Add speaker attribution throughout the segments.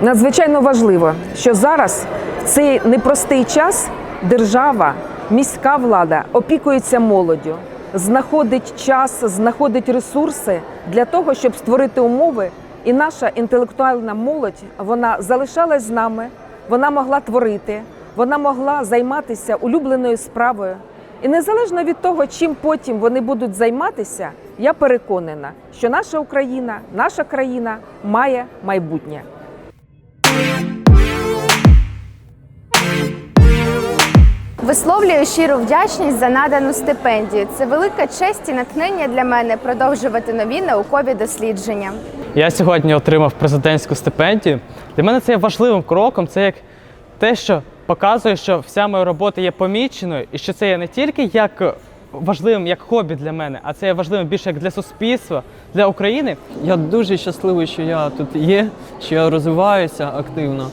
Speaker 1: Надзвичайно важливо, що зараз в цей непростий час держава, міська влада опікується молоддю, знаходить час, знаходить ресурси для того, щоб створити умови, і наша інтелектуальна молодь вона залишалась з нами, вона могла творити, вона могла займатися улюбленою справою. І незалежно від того, чим потім вони будуть займатися, я переконана, що наша Україна, наша країна має майбутнє.
Speaker 2: Висловлюю щиру вдячність за надану стипендію. Це велика честь і натхнення для мене продовжувати нові наукові дослідження.
Speaker 3: Я сьогодні отримав президентську стипендію. Для мене це є важливим кроком. Це як те, що показує, що вся моя робота є поміченою, і що це є не тільки як важливим як хобі для мене, а це є важливим більше як для суспільства, для України.
Speaker 4: Я дуже щасливий, що я тут є, що я розвиваюся активно.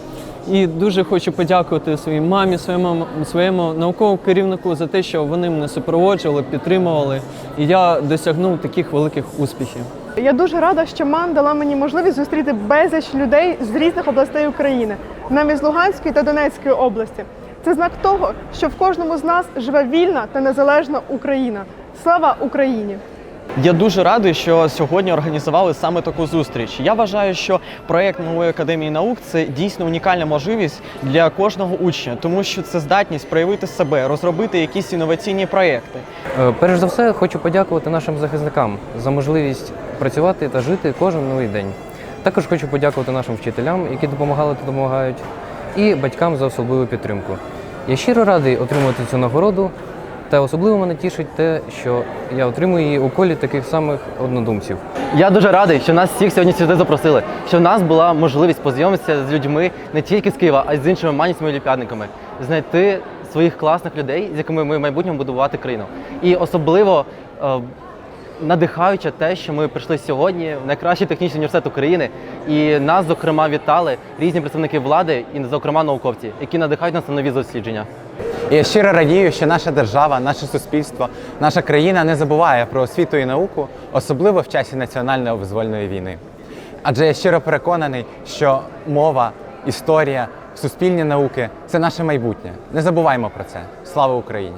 Speaker 4: І дуже хочу подякувати своїй мамі, своєму, своєму науковому керівнику за те, що вони мене супроводжували, підтримували, і я досягнув таких великих успіхів.
Speaker 5: Я дуже рада, що МАН дала мені можливість зустріти безліч людей з різних областей України, навіть з Луганської та Донецької області. Це знак того, що в кожному з нас живе вільна та незалежна Україна. Слава Україні!
Speaker 6: Я дуже радий, що сьогодні організували саме таку зустріч. Я вважаю, що проект нової академії наук це дійсно унікальна можливість для кожного учня, тому що це здатність проявити себе, розробити якісь інноваційні проекти.
Speaker 7: Е, Перш за все, хочу подякувати нашим захисникам за можливість працювати та жити кожен новий день. Також хочу подякувати нашим вчителям, які допомагали та допомагають, і батькам за особливу підтримку. Я щиро радий отримувати цю нагороду, та особливо мене тішить те, що я отримую її у колі таких самих однодумців.
Speaker 8: Я дуже радий, що нас всіх сьогодні сюди запросили, що в нас була можливість познайомитися з людьми не тільки з Києва, а й з іншими манівськими олімпіадниками, знайти своїх класних людей, з якими ми в майбутньому будувати країну. І особливо е, надихаюче те, що ми прийшли сьогодні в найкращий технічний університет України, і нас, зокрема, вітали різні представники влади і, зокрема, науковці, які надихають нас на нові дослідження.
Speaker 9: Я щиро радію, що наша держава, наше суспільство, наша країна не забуває про освіту і науку, особливо в часі національної визвольної війни. Адже я щиро переконаний, що мова, історія, суспільні науки це наше майбутнє. Не забуваймо про це. Слава Україні!